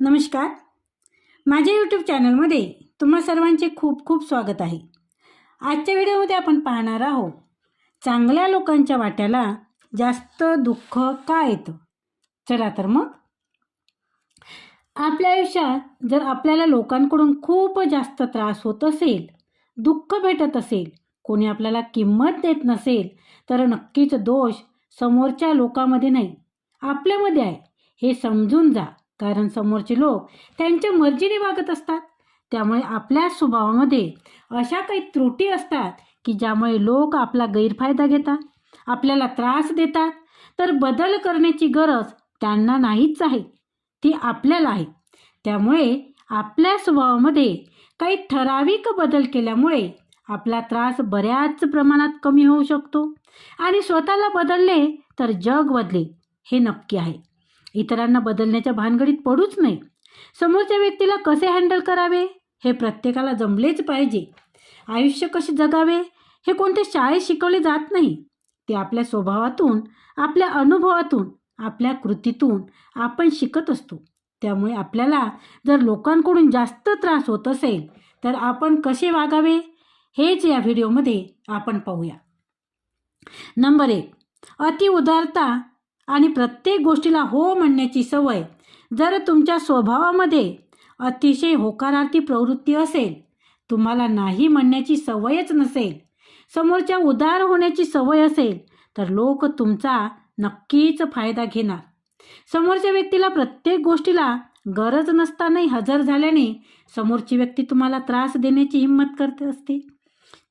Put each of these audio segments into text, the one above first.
नमस्कार. माझ्या यूट्यूब चॅनलमध्ये तुम्हा सर्वांचे खूप खूप स्वागत आहे. आजच्या व्हिडिओमध्ये आपण पाहणार आहोत चांगल्या लोकांच्या वाट्याला जास्त दुःख का येतं? चला तर मग. आपल्या आयुष्यात जर आपल्याला लोकांकडून खूप जास्त त्रास होत असेल दुःख भेटत असेल कोणी आपल्याला किंमत देत नसेल तर नक्कीच दोष समोरच्या लोकांमध्ये नाही. आपल्यामध्ये आहे. हे समजून जा. कारण समोरचे लोक त्यांच्या मर्जीने वागत असतात. त्यामुळे आपल्या स्वभावामध्ये अशा काही त्रुटी असतात की ज्यामुळे लोक आपला गैरफायदा घेतात आपल्याला त्रास देतात. तर बदल करण्याची गरज त्यांना नाहीच आहे ती आपल्याला आहे. त्यामुळे आपल्या स्वभावामध्ये काही ठराविक बदल केल्यामुळे आपला त्रास बऱ्याच प्रमाणात कमी होऊ शकतो. आणि स्वतःला बदलले तर जग बदले हे नक्की आहे. इतरांना बदलण्याच्या भानगडीत पडूच नाही. समोरच्या व्यक्तीला कसे हँडल करावे? हे प्रत्येकाला जमलेच पाहिजे. आयुष्य कसे जगावे? हे कोणत्या शाळेत शिकवले जात नाही. ते आपल्या स्वभावातून आपल्या अनुभवातून आपल्या कृतीतून आपण शिकत असतो. त्यामुळे आपल्याला जर लोकांकडून जास्त त्रास होत असेल तर आपण कसे वागावे? हेच या व्हिडिओमध्ये आपण पाहूया. नंबर एक. अति उदारता आणि प्रत्येक गोष्टीला हो म्हणण्याची सवय जर तुमच्या स्वभावामध्ये अतिशय होकारार्थी प्रवृत्ती असेल तुम्हाला नाही म्हणण्याची सवयच नसेल समोरच्या उदार होण्याची सवय असेल तर लोक तुमचा नक्कीच फायदा घेणार. समोरच्या व्यक्तीला प्रत्येक गोष्टीला गरज नसतानाही हजर झाल्याने समोरची व्यक्ती तुम्हाला त्रास देण्याची हिंमत करत असते.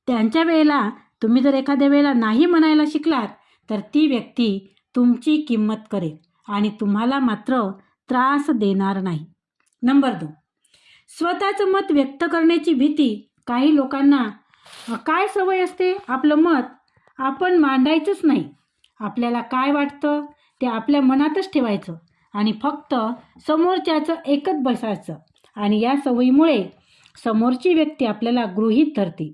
त्यांच्या वेळेला तुम्ही जर एखाद्या वेळेला नाही म्हणायला शिकलात तर ती व्यक्ती तुमची किंमत करेल आणि तुम्हाला मात्र त्रास देणार नाही. नंबर दोन. स्वतःचं मत व्यक्त करण्याची भीती काही लोकांना काय सवय असते? आपलं मत आपण मांडायचंच नाही. आपल्याला काय वाटतं? ते आपल्या मनातच ठेवायचं आणि फक्त समोरच्याचं एकच बसायचं आणि या सवयीमुळे समोरची व्यक्ती आपल्याला गृहीत धरते.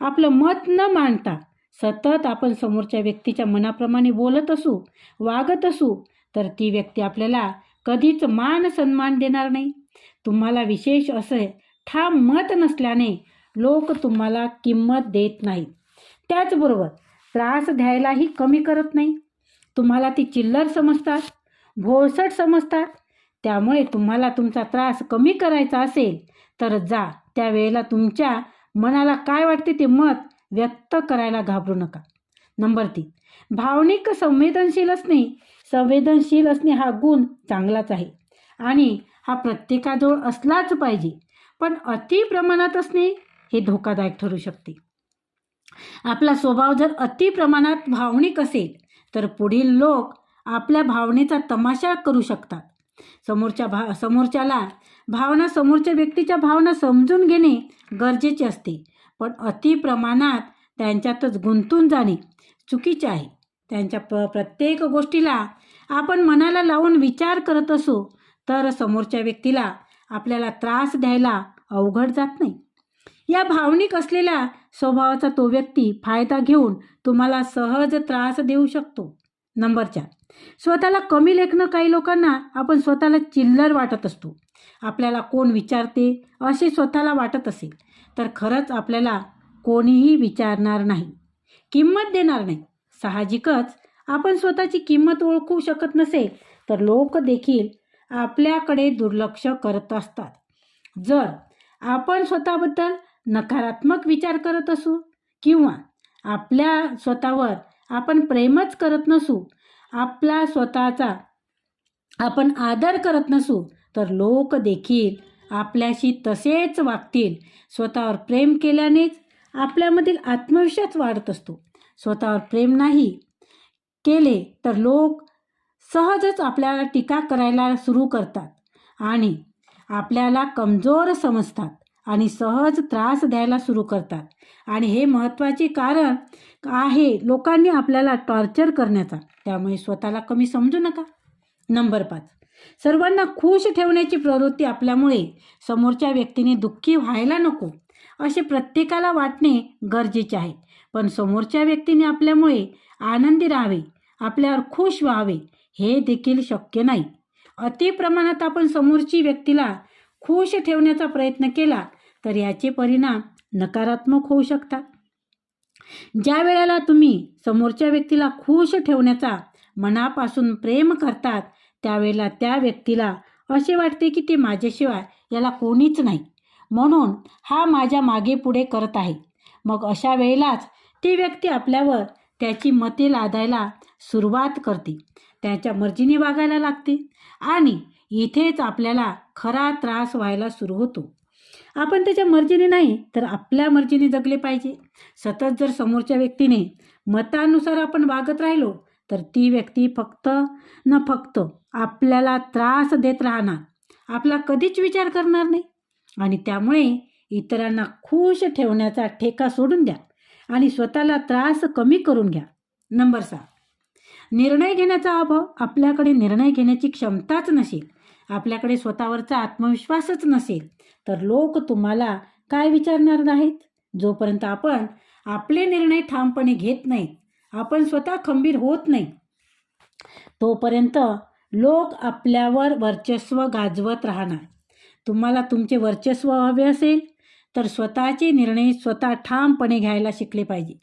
आपलं मत न मांडता सतत आपण समोरच्या व्यक्तीच्या मनाप्रमाणे बोलत असू वागत असू तर ती व्यक्ती आपल्याला कधीच मान सन्मान देणार नाही. तुम्हाला विशेष असे ठाम मत नसल्याने लोक तुम्हाला किंमत देत नाहीत. त्याचबरोबर त्रास द्यायलाही कमी करत नाही. तुम्हाला ती चिल्लर समजतात भोळसट समजतात. त्यामुळे तुम्हाला तुमचा त्रास कमी करायचा असेल तर जा त्यावेळेला तुमच्या मनाला काय वाटते ते मत व्यक्त करायला घाबरू नका. नंबर तीन. भावनिक संवेदनशील असणे संवेदनशील असणे हा गुण चांगलाच आहे. आणि हा प्रत्येकाजवळ असलाच पाहिजे. पण अति प्रमाणात असणे हे धोकादायक ठरू शकते. आपला स्वभाव जर अति प्रमाणात भावनिक असेल तर पुढील लोक आपल्या भावनेचा तमाशा करू शकतात. समोरच्या भा समोरच्याला भावना समोरच्या व्यक्तीच्या भावना समजून घेणे गरजेचे असते. पण अति प्रमाणात त्यांच्यातच गुंतून जाणे चुकीचे आहे. त्यांच्या प प्रत्येक गोष्टीला आपण मनाला लावून विचार करत असू तर समोरच्या व्यक्तीला आपल्याला त्रास द्यायला अवघड जात नाही. या भावनिक असलेल्या स्वभावाचा तो व्यक्ती फायदा घेऊन तुम्हाला सहज त्रास देऊ शकतो. नंबर चार. स्वतःला कमी लेखणं काही लोकांना आपण स्वतःला चिल्लर वाटत असतो. आपल्याला कोण विचारते असे स्वतःला वाटत असेल. तर खरंच आपल्याला कोणीही विचारणार नाही. किंमत देणार नाही. साहजिकच आपण स्वतःची किंमत ओळखू शकत नसेल तर लोक देखील आपल्याकडे दुर्लक्ष करत असतात. जर आपण स्वतःबद्दल नकारात्मक विचार करत असू किंवा आपल्या स्वतःवर आपण प्रेमच करत नसू आपला स्वतःचा आपण आदर करत नसू तर लोक देखील आपल्याशी तसेच वागतील. स्वतःवर प्रेम केल्यानेच आपल्यामधील आत्मविश्वास वाढत असतो. स्वतःवर प्रेम नाही केले तर लोक सहजच आपल्याला टीका करायला सुरू करतात आणि आपल्याला कमजोर समजतात आणि सहज त्रास द्यायला सुरू करतात. आणि हे महत्त्वाचे कारण आहे लोकांनी आपल्याला टॉर्चर करण्याचा. त्यामुळे स्वतःला कमी समजू नका. नंबर पाच. सर्वांना खुश ठेवण्याची प्रवृत्ती आपल्यामुळे समोरच्या व्यक्तीने दुःखी व्हायला नको असे प्रत्येकाला वाटणे गरजेचे आहे. पण समोरच्या व्यक्तीने आपल्यामुळे आनंदी राहावे आपल्यावर खुश व्हावे हे देखील शक्य नाही. अति प्रमाणात आपण समोरची व्यक्तीला खुश ठेवण्याचा प्रयत्न केला तर याचे परिणाम नकारात्मक होऊ शकतात. ज्या वेळेला तुम्ही समोरच्या व्यक्तीला खुश ठेवण्याचा मनापासून प्रेम करतात त्यावेळेला त्या व्यक्तीला असे वाटते की ते माझ्याशिवाय याला कोणीच नाही. म्हणून हा माझ्या मागे पुढे करत आहे. मग अशा वेळेलाच ती व्यक्ती आपल्यावर त्याची मते लादायला सुरुवात करते. त्याच्या मर्जीने वागायला लागते आणि इथेच आपल्याला खरा त्रास व्हायला सुरू होतो. आपण त्याच्या मर्जीने नाही तर आपल्या मर्जीने जगले पाहिजे. सतत जर समोरच्या व्यक्तीने मतानुसार आपण वागत राहिलो तर ती व्यक्ती फक्त न फक्त आपल्याला त्रास देत राहणार. आपला कधीच विचार करणार नाही. आणि त्यामुळे इतरांना खुश ठेवण्याचा ठेका सोडून द्या आणि स्वतःला त्रास कमी करून घ्या. नंबर सहा. निर्णय घेण्याचा अभाव आपल्याकडे निर्णय घेण्याची क्षमताच नसेल. आपल्याकडे स्वतःवरचा आत्मविश्वासच नसेल. तर लोक तुम्हाला काय विचारणार नाहीत जोपर्यंत आपण आपले निर्णय ठामपणे घेत नाहीत आपण स्वतः खंबीर होत नाही तोपर्यंत लोक आपल्यावर वर्चस्व गाजवत राहणार. तुम्हाला तुमचे वर्चस्व हवे असेल तर स्वतःचे निर्णय स्वतः ठामपणे घ्यायला शिकले पाहिजे.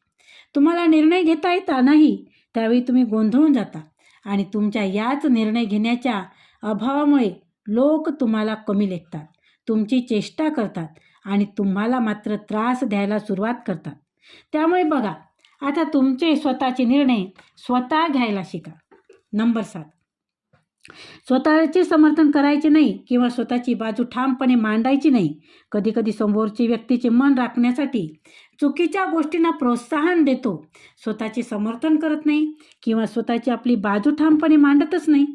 तुम्हाला निर्णय घेता येता नाही त्यावेळी तुम्ही गोंधळून जाता आणि तुमच्या याच निर्णय घेण्याच्या अभावामुळे लोक तुम्हाला कमी लेखतात तुमची चेष्टा करतात आणि तुम्हाला मात्र त्रास द्यायला सुरुवात करतात. त्यामुळे बघा आता तुमचे स्वतःचे निर्णय स्वतः घ्यायला शिका. नंबर सात. स्वतःचे समर्थन करायचे नाही किंवा स्वतःची बाजू ठामपणे मांडायची नाही. कधीकधी समोरची व्यक्तीचे मन राखण्यासाठी चुकीच्या गोष्टींना प्रोत्साहन देतो. स्वतःचे समर्थन करत नाही किंवा स्वतःची आपली बाजू ठामपणे मांडतच नाही.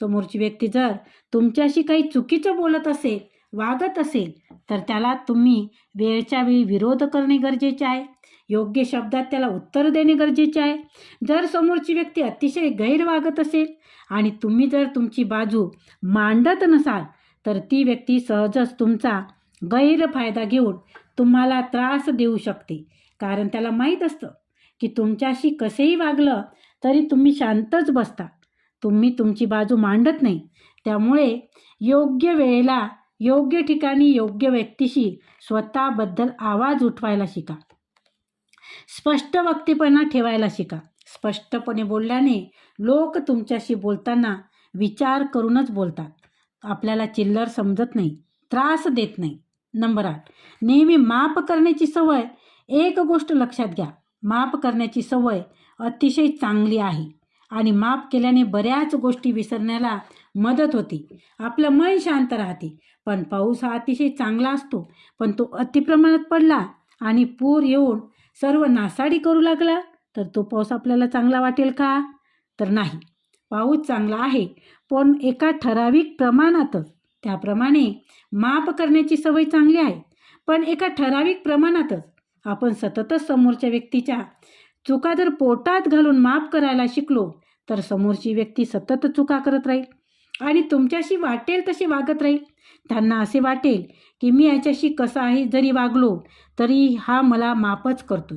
समोरची व्यक्ती जर तुमच्याशी काही चुकीचं बोलत असेल वागत असेल तर त्याला तुम्ही वेळच्या वेळी विरोध करणे गरजेचे आहे. योग्य शब्दात त्याला उत्तर देणे गरजेचे आहे. जर समोरची व्यक्ती अतिशय गैर वागत असेल आणि तुम्ही जर तुमची बाजू मांडत नसाल तर ती व्यक्ती सहजच तुमचा गैरफायदा घेऊन तुम्हाला त्रास देऊ शकते. कारण त्याला माहीत असतं की तुमच्याशी कसेही वागलं तरी तुम्ही शांतच बसता. तुम्ही तुमची बाजू मांडत नाही. त्यामुळे योग्य वेळेला योग्य ठिकाणी योग्य व्यक्तीशी स्वतःबद्दल आवाज उठवायला शिका. स्पष्ट वक्तीपणा ठेवायला शिका. स्पष्टपणे बोलल्याने लोक तुमच्याशी बोलताना विचार करूनच बोलतात. आपल्याला चिल्लर समजत नाही त्रास देत नाही. नंबर आठ. नेहमी माफ करण्याची सवय. एक गोष्ट लक्षात घ्या. माप करण्याची सवय अतिशय चांगली आहे आणि माफ केल्याने बऱ्याच गोष्टी विसरण्याला मदत होते. आपलं मन शांत राहते. पण पाऊस हा अतिशय चांगला असतो. पण तो अतिप्रमाणात पडला आणि पूर येऊन सर्व नासाडी करू लागला तर तो पाऊस आपल्याला चांगला वाटेल का? तर नाही. पाऊस चांगला आहे पण एका ठराविक प्रमाणातच. त्याप्रमाणे माफ करण्याची सवय चांगली आहे पण एका ठराविक प्रमाणातच. आपण सततच समोरच्या व्यक्तीच्या चुका जर पोटात घालून माफ करायला शिकलो तर समोरची व्यक्ती सतत चुका करत राहील. आणि तुमच्याशी वाटेल तसे वागत राहील. त्यांना असे वाटेल की मी याच्याशी कसा आहे जरी वागलो तरी हा मला माफच करतो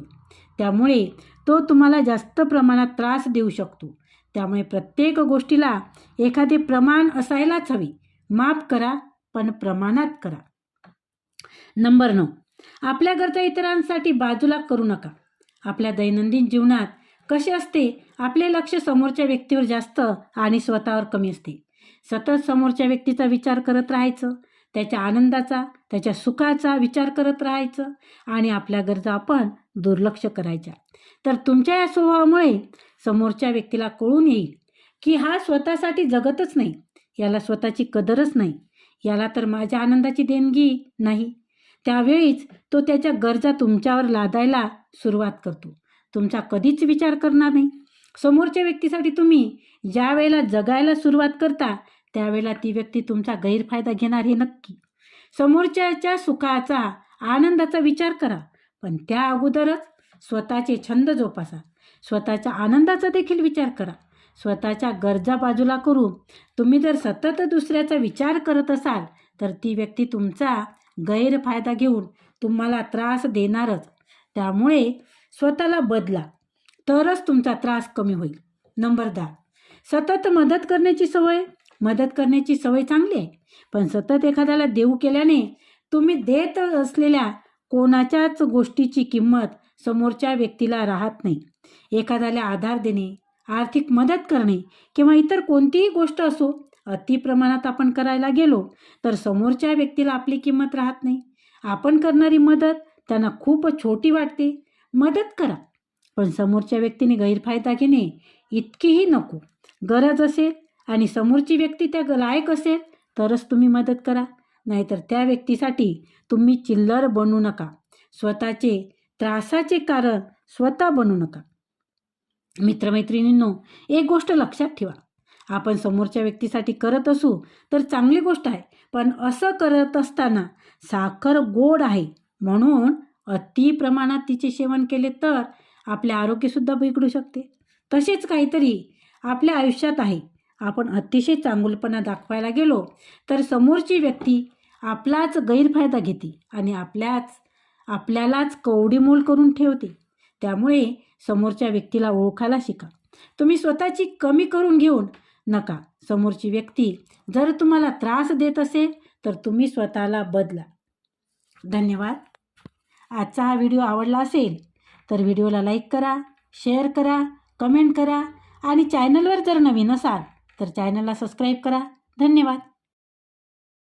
त्यामुळे तो तुम्हाला जास्त प्रमाणात त्रास देऊ शकतो. त्यामुळे प्रत्येक गोष्टीला एखादे प्रमाण असायलाच हवे. माफ करा पण प्रमाणात करा. नंबर नऊ. आपल्या गरजा इतरांसाठी बाजूला करू नका. आपल्या दैनंदिन जीवनात कसे असते आपले लक्ष समोरच्या व्यक्तीवर जास्त आणि स्वतःवर कमी असते. सतत समोरच्या व्यक्तीचा विचार करत राहायचं त्याच्या आनंदाचा त्याच्या सुखाचा विचार करत राहायचं आणि आपल्या गरजा आपण दुर्लक्ष करायच्या. तर तुमच्या या स्वभावामुळे समोरच्या व्यक्तीला कळून येईल की हा स्वतःसाठी जगतच नाही याला स्वतःची कदरच नाही याला तर माझ्या आनंदाची देणगी नाही. त्यावेळीच तो त्याच्या गरजा तुमच्यावर लादायला सुरुवात करतो. तुमचा कधीच विचार करणार नाही. समोरच्या व्यक्तीसाठी तुम्ही ज्या वेळेला जगायला सुरुवात करता त्यावेळेला ती व्यक्ती तुमचा गैरफायदा घेणार हे नक्की. समोरच्याच्या सुखाचा आनंदाचा विचार करा पण त्या अगोदरच स्वतःचे छंद जोपासा. स्वतःच्या आनंदाचा देखील विचार करा. स्वतःच्या गरजा बाजूला करून तुम्ही जर सतत दुसऱ्याचा विचार करत असाल तर ती व्यक्ती तुमचा गैरफायदा घेऊन तुम्हाला त्रास देणारच. त्यामुळे स्वतःला बदला. तरच तुमचा त्रास कमी होईल. नंबर दहा. सतत मदत करण्याची सवय. मदत करण्याची सवय चांगली आहे. पण सतत एखाद्याला देऊ केल्याने तुम्ही देत असलेल्या कोणाच्याच गोष्टीची किंमत समोरच्या व्यक्तीला राहत नाही. एखाद्याला आधार देणे आर्थिक मदत करणे किंवा इतर कोणतीही गोष्ट असो अति प्रमाणात आपण करायला गेलो तर समोरच्या व्यक्तीला आपली किंमत राहत नाही. आपण करणारी मदत त्यांना खूप छोटी वाटते. मदत करा. पण समोरच्या व्यक्तीने गैरफायदा घेणे इतकीही नको. गरज असेल आणि समोरची व्यक्ती त्या लायक असेल तरच तुम्ही मदत करा. नाहीतर त्या व्यक्तीसाठी तुम्ही चिल्लर बनू नका. स्वतःचे त्रासाचे कारण स्वतः बनू नका. मित्रमैत्रिणींनो एक गोष्ट लक्षात ठेवा. आपण समोरच्या व्यक्तीसाठी करत असू तर चांगली गोष्ट आहे पण असं करत असताना साखर गोड आहे. म्हणून अति प्रमाणात तिचे सेवन केले तर आपले आरोग्यसुद्धा बिघडू शकते. तसेच काहीतरी आपल्या आयुष्यात आहे. आपण अतिशय चांगुलपणा दाखवायला गेलो तर समोरची व्यक्ती आपलाच गैरफायदा घेते आणि आपल्याच आपल्यालाच कवडीमोल करून ठेवते. त्यामुळे समोरच्या व्यक्तीला ओळखायला शिका. तुम्ही स्वतःची कमी करून घेऊन नका. समोरची व्यक्ती जर तुम्हाला त्रास देत असेल तर तुम्ही स्वतःला बदला. धन्यवाद. आजचा हा व्हिडिओ आवडला असेल तर व्हिडिओला लाईक करा शेअर करा कमेंट करा आणि चॅनलवर जर नवीन असाल तर चॅनलला सबस्क्राईब करा. धन्यवाद.